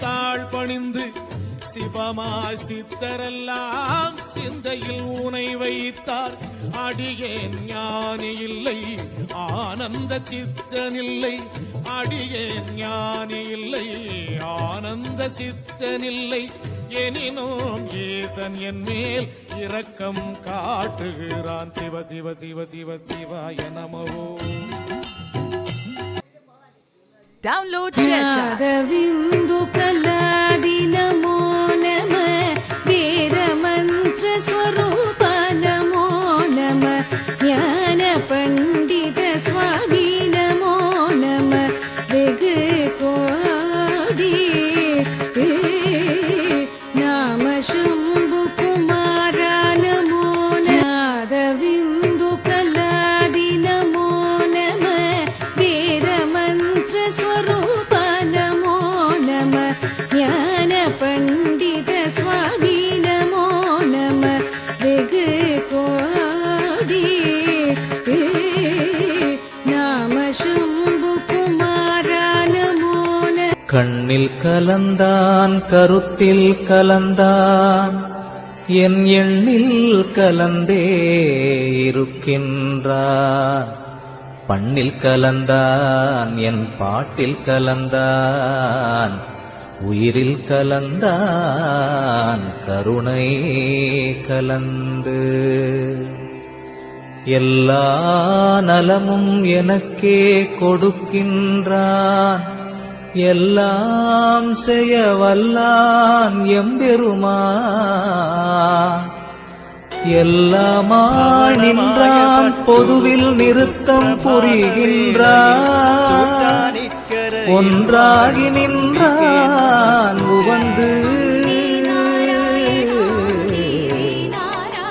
தாழ் பணிந்து சிவமாய் சித்தரெல்லாம் சிந்தையில் உனை வைத்தார். அடியேன் ஞானி இல்லை ஆனந்த சித்தனில்லை. அடியேன் ஞானி இல்லை ஆனந்த சித்தனில்லை. எனினும் ஏசன் என் மேல் இரக்கம் காட்டுகிறான். சிவ சிவ சிவ சிவ சிவாய நமவோ. Download ShareChat. ஞான பண்டித சுவாமி நமோ நம வெகு கோடி. நாம சும்பு குமாரானமோன கண்ணில் கலந்தான் கருத்தில் கலந்தான். என் எண்ணில் கலந்தே இருக்கின்றான். பண்ணில் கலந்தான் என் பாட்டில் கலந்தான். உயிரில் கலந்தான் கருணை கலந்து. எல்லா நலமும் எனக்கே கொடுக்கின்றான். எல்லாம் செய்ய வல்லான் எம்பெருமான். எல்லாமாய் நின்றான் பொதுவில் நிறுத்தம் புரிகின்றான். ஒன்றாகி நின்றான்.